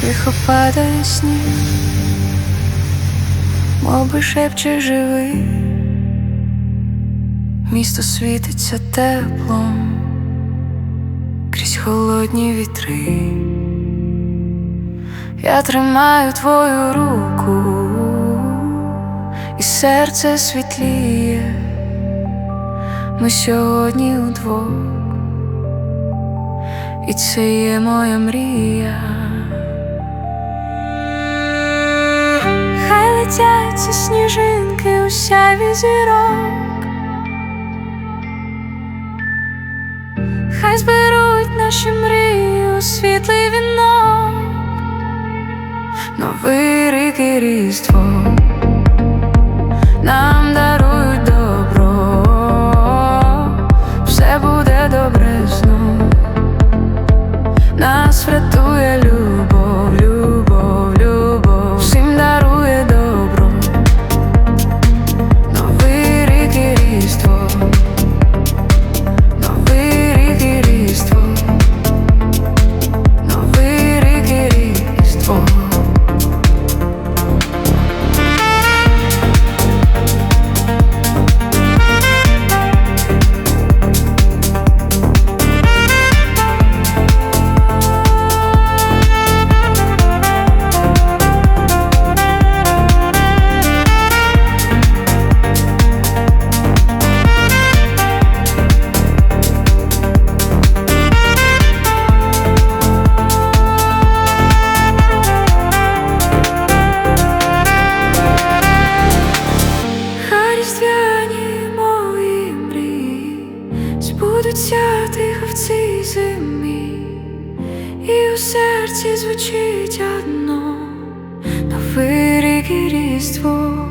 тихо падає сніг, мов би шепче живий, місто світиться теплом крізь холодні вітри. Я тримаю твою руку, і серце світліє. Ми сьогодні удвох, і це є моя мрія. Летять ці сніжинки у сяві хай зберуть наші мрії у світлий вінок, новий рік і різдво нам дарують добро, все буде добре знов. Нас врятує збудуться тихо в цій зимі, і у серці звучить одно новий рік і різдво.